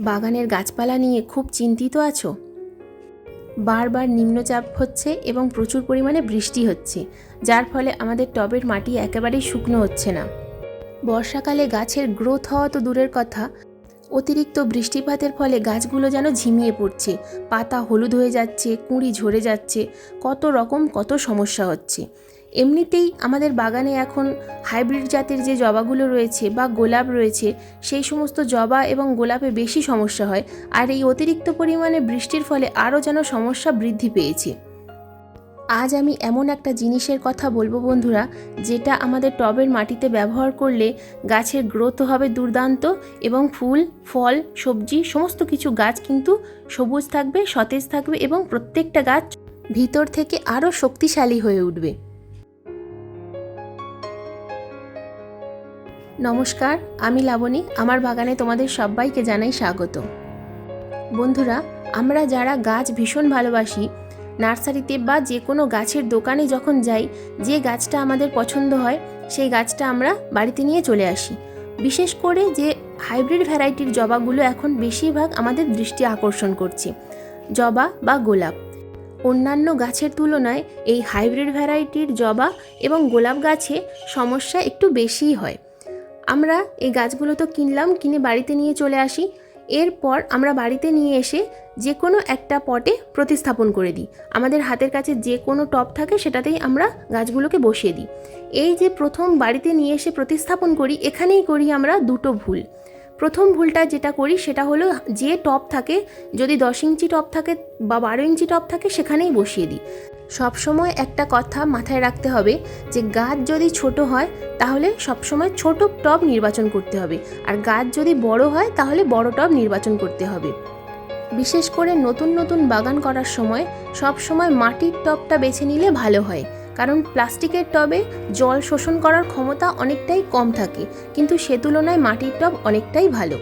বাগানের গাছপালা নিয়ে খুব চিন্তিত আছো? বারবার নিম্নচাপ হচ্ছে এবং প্রচুর পরিমাণে বৃষ্টি হচ্ছে, যার ফলে আমাদের টবের মাটি একেবারেই শুকনো হচ্ছে না। বর্ষাকালে গাছের গ্রোথ হওয়া তো দূরের কথা, অতিরিক্ত বৃষ্টিপাতের ফলে গাছগুলো যেন ঝিমিয়ে পড়ছে, পাতা হলুদ হয়ে যাচ্ছে, কুঁড়ি ঝরে যাচ্ছে, কত রকম কত সমস্যা হচ্ছে। এমনিতেই আমাদের বাগানে এখন হাইব্রিড জাতের যে জবাগুলো রয়েছে বা গোলাপ রয়েছে, সেই সমস্ত জবা এবং গোলাপে বেশি সমস্যা হয়। আর এই অতিরিক্ত পরিমাণে বৃষ্টির ফলে আরও যেন সমস্যা বৃদ্ধি পেয়েছে। আজ আমি এমন একটা জিনিসের কথা বলব বন্ধুরা, যেটা আমাদের টবের মাটিতে ব্যবহার করলে গাছের গ্রোথ হবে দুর্দান্ত এবং ফুল, ফল, সবজি, সমস্ত কিছু গাছ কিন্তু সবুজ থাকবে, সতেজ থাকবে এবং প্রত্যেকটা গাছ ভিতর থেকে আরও শক্তিশালী হয়ে উঠবে। নমস্কার, আমি লাবণী। আমার বাগানে তোমাদের সবাইকে জানাই স্বাগত। বন্ধুরা, আমরা যারা গাছ ভীষণ ভালোবাসি, নার্সারিতে বা যে কোনো গাছের দোকানে যখন যাই, যে গাছটা আমাদের পছন্দ হয়, সেই গাছটা আমরা বাড়িতে নিয়ে চলে আসি। বিশেষ করে যে হাইব্রিড ভ্যারাইটির জবাগুলো এখন বেশিরভাগ আমাদের দৃষ্টি আকর্ষণ করছে, জবা বা গোলাপ। অন্যান্য গাছের তুলনায় এই হাইব্রিড ভ্যারাইটির জবা এবং গোলাপ গাছে সমস্যা একটু বেশিই হয়। আমরা এই গাছগুলো তো কিনলাম, কিনে বাড়িতে নিয়ে চলে আসি। এরপর আমরা বাড়িতে নিয়ে এসে যে কোনো একটা পটে প্রতিস্থাপন করে দিই। আমাদের হাতের কাছে যে কোনো টব থাকে সেটাতেই আমরা গাছগুলোকে বসিয়ে দিই। এই যে প্রথম বাড়িতে নিয়ে এসে প্রতিস্থাপন করি, এখানেই করি আমরা দুটো ভুল। প্রথম ভুলটা যেটা করি সেটা হলো যে টপ থাকে, যদি দশ ইঞ্চি টপ থাকে বা বারো ইঞ্চি টপ থাকে সেখানেই বসিয়ে দিই। সবসময় একটা কথা মাথায় রাখতে হবে যে গাছ যদি ছোট হয়, তাহলে সবসময় ছোট টব নির্বাচন করতে হবে। আর গাছ যদি বড় হয়, তাহলে বড় টব নির্বাচন করতে হবে। বিশেষ করে নতুন নতুন বাগান করার সময় সব সময় মাটির টবটা বেছে নিলে ভালো হয়। কারণ প্লাস্টিকের টবে জল শোষণ করার ক্ষমতা অনেকটাই কম থাকে, কিন্তু সে তুলনায় মাটির টব অনেকটাই ভালো।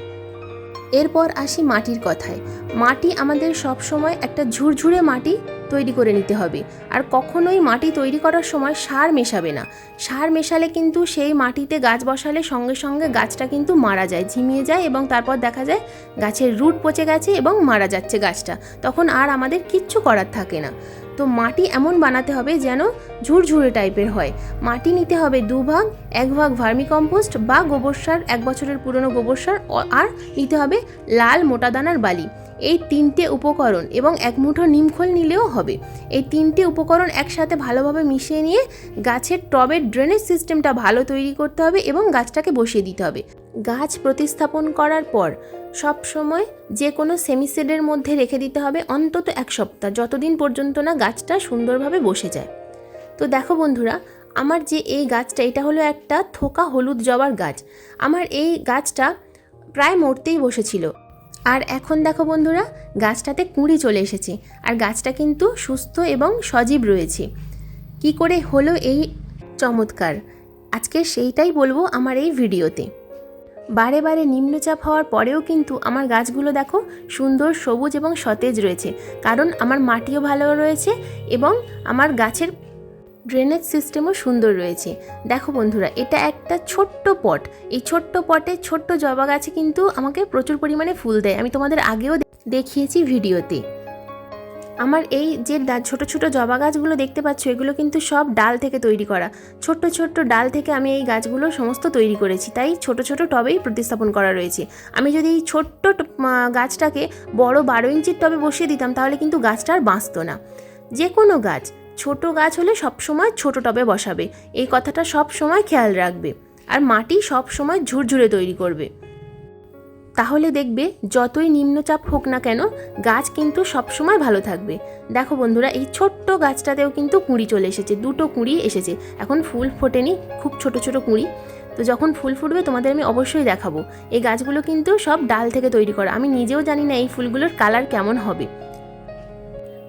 এরপর আসি মাটির কথায়। মাটি আমাদের সব সময় একটা ঝুরঝুরে মাটি তৈরি করে নিতে হবে। আর কখনোই মাটি তৈরি করার সময় সার মেশাবে না। সার মেশালে কিন্তু সেই মাটিতে গাছ বসালে সঙ্গে সঙ্গে গাছটা কিন্তু মারা যায়, ঝিমিয়ে যায় এবং তারপর দেখা যায় গাছের রুট পচে গেছে এবং মারা যাচ্ছে গাছটা। তখন আর আমাদের কিচ্ছু করার থাকে না। তো মাটি এমন বানাতে হবে যেন ঝুরঝুরে টাইপের হয়। মাটি নিতে হবে দুভাগ এক ভাগ ভার্মি কম্পোস্ট বা গোবর সার, এক বছরের পুরনো গোবর সার আর নিতে হবে লাল মোটা দানার বালি। এই তিনটে উপকরণ এবং এক মুঠো নিমখোল নিলেও হবে। এই তিনটে উপকরণ একসাথে ভালোভাবে মিশিয়ে নিয়ে গাছের টবের ড্রেনেজ সিস্টেমটা ভালো তৈরি করতে হবে এবং গাছটাকে বসিয়ে দিতে হবে। গাছ প্রতিস্থাপন করার পর সব সময় যে কোনো সেমিসেডের মধ্যে রেখে দিতে হবে অন্তত এক সপ্তাহ, যতদিন পর্যন্ত না গাছটা সুন্দরভাবে বসে যায়। তো দেখো বন্ধুরা, আমার যে এই গাছটা, এটা হলো একটা থোকা হলুদ জবার গাছ। আমার এই গাছটা প্রায় মরতেই বসেছিল। আর এখন দেখো বন্ধুরা, গাছটাতে কুঁড়ি চলে এসেছে। আর গাছটা কিন্তু সুস্থ এবং সজীব রয়েছে। কি করে হলো এই চমৎকার? আজকে সেইটাই বলব আমার এই ভিডিওতে। বারে বারে নিম্নচাপ হওয়ার পরেও কিন্তু আমার গাছগুলো দেখো সুন্দর, সবুজ এবং সতেজ রয়েছে। কারণ আমার মাটিও ভালো রয়েছে এবং আমার গাছের ড্রেনেজ সিস্টেমও সুন্দর রয়েছে। দেখো বন্ধুরা, এটা একটা ছোট্ট পট। এই ছোট্ট পটে ছোট্ট জবা গাছে কিন্তু আমাকে প্রচুর পরিমাণে ফুল দেয়। আমি তোমাদের আগেও দেখিয়েছি ভিডিওতে। আমার এই যে ছোট ছোট জবা গাছগুলো দেখতে পাচ্ছ, এগুলো কিন্তু সব ডাল থেকে তৈরি করা। ছোট্ট ছোট্ট ডাল থেকে আমি এই গাছগুলো সমস্ত তৈরি করেছি, তাই ছোট ছোট টবেই প্রতিস্থাপন করা রয়েছে। আমি যদি এই ছোট্ট গাছটাকে বড় বারো ইঞ্চির টবে বসিয়ে দিতাম, তাহলে কিন্তু গাছটা আর বাঁচতো না। যে কোনো গাছ, ছোট গাছ হলে সবসময় ছোট টবে বসাবে, এই কথাটা সব সময় খেয়াল রাখবে। আর মাটি সব সময় ঝুরঝুরে তৈরি করবে। তাহলে দেখবে যতই নিম্নচাপ হোক না কেন গাছ কিন্তু সবসময় ভালো থাকবে। দেখো বন্ধুরা, এই ছোট্ট গাছটাতেও কিন্তু কুঁড়ি চলে এসেছে, দুটো কুঁড়ি এসেছে। এখন ফুল ফোটেনি, খুব ছোট ছোট কুঁড়ি। তো যখন ফুল ফুটবে তোমাদের আমি অবশ্যই দেখাবো। এই গাছগুলো কিন্তু সব ডাল থেকে তৈরি করা। আমি নিজেও জানি না এই ফুলগুলোর কালার কেমন হবে।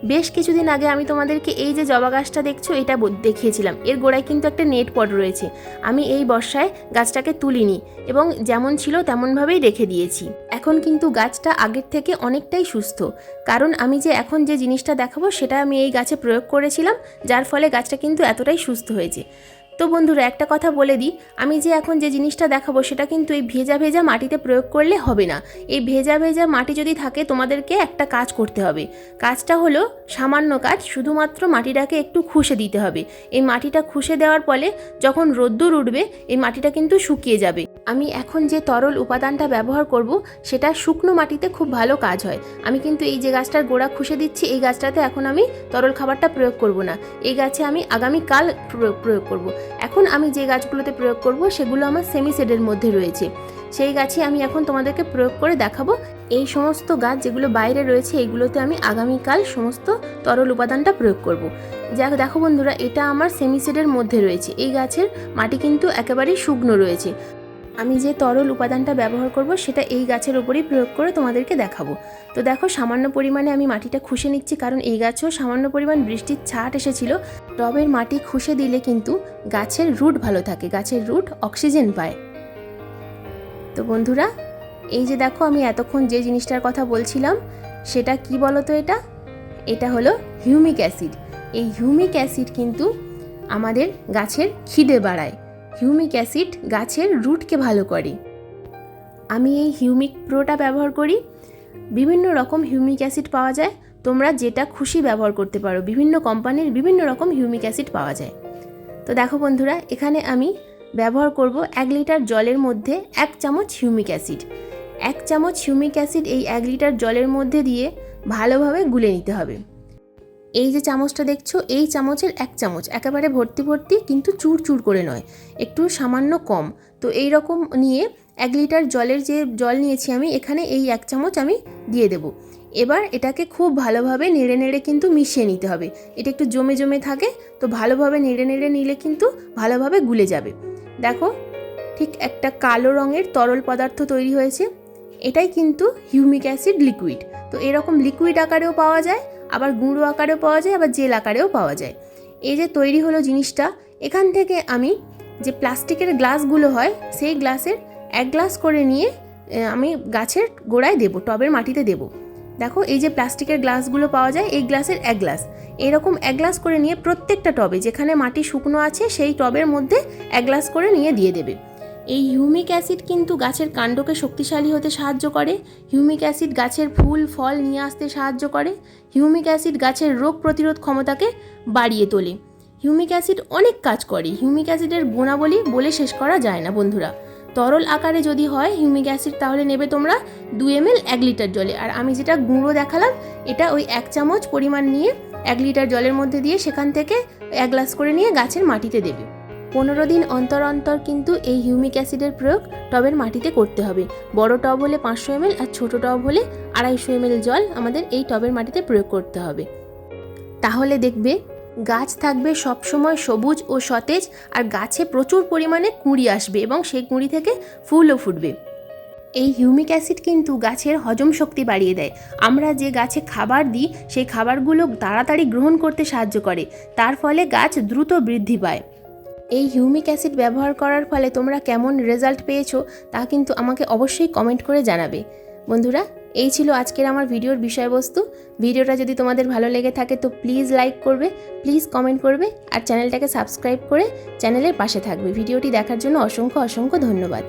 বেশ কিছুদিন আগে আমি তোমাদেরকে এই যে জবা গাছটা দেখছ, এটা দেখিয়েছিলাম। এর গোড়ায় কিন্তু একটা নেট পট রয়েছে। আমি এই বর্ষায় গাছটাকে তুলিনি এবং যেমন ছিল তেমনভাবেই রেখে দিয়েছি। এখন কিন্তু গাছটা আগের থেকে অনেকটাই সুস্থ। কারণ আমি যে এখন যে জিনিসটা দেখাবো, সেটা আমি এই গাছে প্রয়োগ করেছিলাম, যার ফলে গাছটা কিন্তু এতটাই সুস্থ হয়েছে। তো বন্ধুরা, একটা কথা বলে দিই। আমি যে এখন যে জিনিসটা দেখাবো, সেটা কিন্তু এই ভেজা ভেজা মাটিতে প্রয়োগ করলে হবে না। এই ভেজা ভেজা মাটি যদি থাকে, তোমাদেরকে একটা কাজ করতে হবে। কাজটা হলো, সামান্য কাজ, শুধুমাত্র মাটিটাকে একটু খুশে দিতে হবে। এই মাটিটা খুশে দেওয়ার ফলে যখন রোদ্দুর উঠবে, এই মাটিটা কিন্তু শুকিয়ে যাবে। আমি এখন যে তরল উপাদানটা ব্যবহার করব, সেটা শুকনো মাটিতে খুব ভালো কাজ হয়। আমি কিন্তু এই যে গাছটার গোড়া খুশে দিচ্ছি, এই গাছটাতে এখন আমি তরল খাবারটা প্রয়োগ করব না। এই গাছে আমি আগামীকাল প্রয়োগ প্রয়োগ করব। এখন আমি যে গাছগুলোতে প্রয়োগ করব, সেগুলো আমার সেমি সেডের মধ্যে রয়েছে। সেই গাছে আমি এখন তোমাদেরকে প্রয়োগ করে দেখাবো। এই সমস্ত গাছ যেগুলো বাইরে রয়েছে এইগুলোতে আমি আগামীকাল সমস্ত তরল উপাদানটা প্রয়োগ করব। যাক, দেখো বন্ধুরা, এটা আমার সেমিসেডের মধ্যে রয়েছে। এই গাছের মাটি কিন্তু একেবারেই শুকনো রয়েছে। আমি যে তরল উপাদানটা ব্যবহার করব, সেটা এই গাছের ওপরেই প্রয়োগ করে তোমাদেরকে দেখাবো। তো দেখো, সামান্য পরিমাণে আমি মাটিটা খুশে নিচ্ছি, কারণ এই গাছেও সামান্য পরিমাণ বৃষ্টির ছাট এসেছিল। টবের মাটি খুশে দিলে কিন্তু গাছের রুট ভালো থাকে, গাছের রুট অক্সিজেন পায়। তো বন্ধুরা, এই যে দেখো, আমি এতক্ষণ যে জিনিসটার কথা বলছিলাম, সেটা কি বলো তো এটা? এটা হলো হিউমিক অ্যাসিড। এই হিউমিক অ্যাসিড কিন্তু আমাদের গাছের খিদে বাড়ায়। হিউমিক অ্যাসিড গাছের রুটকে ভালো করে। আমি এই হিউমিক প্রোটা ব্যবহার করি। বিভিন্ন রকম হিউমিক অ্যাসিড পাওয়া যায়। তোমরা যেটা খুশি ব্যবহার করতে পারো। বিভিন্ন কোম্পানির বিভিন্ন রকম হিউমিক অ্যাসিড পাওয়া যায়। তো দেখো বন্ধুরা, এখানে আমি ব্যবহার করব এক লিটার জলের মধ্যে এক চামচ হিউমিক অ্যাসিড। এক চামচ হিউমিক অ্যাসিড এই এক লিটার জলের মধ্যে দিয়ে ভালোভাবে গুলে নিতে হবে। এই যে চামচটা দেখছ, এই চামচের এক চামচ। একেবারে ভর্তি ভর্তি, কিন্তু চুর চুর করে নয়। একটু সামান্য কম। তো এই রকম নিয়ে এক লিটার জলের যে জল নিয়েছি আমি, এখানে এই এক চামচ আমি দিয়ে দেব। এবার এটাকে খুব ভালোভাবে নেড়ে নেড়ে কিন্তু মিশিয়ে নিতে হবে। এটা একটু জমে জমে থাকে, তো ভালোভাবে নেড়ে নেড়ে নিলে কিন্তু ভালোভাবে গুলে যাবে। দেখো, ঠিক একটা কালো রঙের তরল পদার্থ তৈরি হয়েছে। এটাই কিন্তু হিউমিক অ্যাসিড লিকুইড। তো এরকম লিকুইড আকারেও পাওয়া যায় আবার গুঁড়ো আকারেও পাওয়া যায়, আবার জেল আকারেও পাওয়া যায়। এই যে তৈরি হলো জিনিসটা, এখান থেকে আমি যে প্লাস্টিকের গ্লাসগুলো হয়, সেই গ্লাসের এক গ্লাস করে নিয়ে আমি গাছের গোড়ায় দেবো, টবের মাটিতে দেবো। দেখো, এই যে প্লাস্টিকের গ্লাসগুলো পাওয়া যায়, এই গ্লাসের এক গ্লাস। এরকম এক গ্লাস করে নিয়ে প্রত্যেকটা টবে, যেখানে মাটি শুকনো আছে, সেই টবের মধ্যে এক গ্লাস করে নিয়ে দিয়ে দেবে। এই হিউমিক অ্যাসিড কিন্তু গাছের কাণ্ডকে শক্তিশালী হতে সাহায্য করে। হিউমিক অ্যাসিড গাছের ফুল, ফল নিয়ে আসতে সাহায্য করে। হিউমিক অ্যাসিড গাছের রোগ প্রতিরোধ ক্ষমতাকে বাড়িয়ে তোলে। হিউমিক অ্যাসিড অনেক কাজ করে। হিউমিক অ্যাসিডের গুণাবলী বলে শেষ করা যায় না, বন্ধুরা। তরল আকারে যদি হয় হিউমিক অ্যাসিড তাহলে নেবে তোমরা দু এম এক লিটার জলে। আর আমি যেটা গুঁড়ো দেখালাম, এটা ওই এক চামচ পরিমাণ নিয়ে এক লিটার জলের মধ্যে দিয়ে সেখান থেকে এক গ্লাস করে নিয়ে গাছের মাটিতে দেবে। পনেরো দিন অন্তর অন্তর কিন্তু এই হিউমিক অ্যাসিডের প্রয়োগ টবের মাটিতে করতে হবে। বড় টব হলে পাঁচশো এমএল আর ছোট টব হলে আড়াইশো এমএল জল আমাদের এই টবের মাটিতে প্রয়োগ করতে হবে। তাহলে দেখবে, গাছ থাকবে সবসময় সবুজ ও সতেজ আর গাছে প্রচুর পরিমাণে কুঁড়ি আসবে এবং সেই কুঁড়ি থেকে ফুলও ফুটবে। এই হিউমিক অ্যাসিড কিন্তু গাছের হজম শক্তি বাড়িয়ে দেয়। আমরা যে গাছে খাবার দিই, সেই খাবারগুলো তাড়াতাড়ি গ্রহণ করতে সাহায্য করে। তার ফলে গাছ দ্রুত বৃদ্ধি পায়। এই হিউমিক অ্যাসিড ব্যবহার করার ফলে তোমরা কেমন রেজাল্ট পেয়েছ তা কিন্তু আমাকে অবশ্যই কমেন্ট করে জানাবে। বন্ধুরা, এই ছিল আজকের আমার ভিডিওর বিষয়বস্তু। ভিডিওটা যদি তোমাদের ভালো লেগে থাকে তো প্লিজ লাইক করবে প্লিজ কমেন্ট করবে আর চ্যানেলটাকে সাবস্ক্রাইব করে চ্যানেলের পাশে থাকবে। ভিডিওটি দেখার জন্য অসংখ্য অসংখ্য ধন্যবাদ।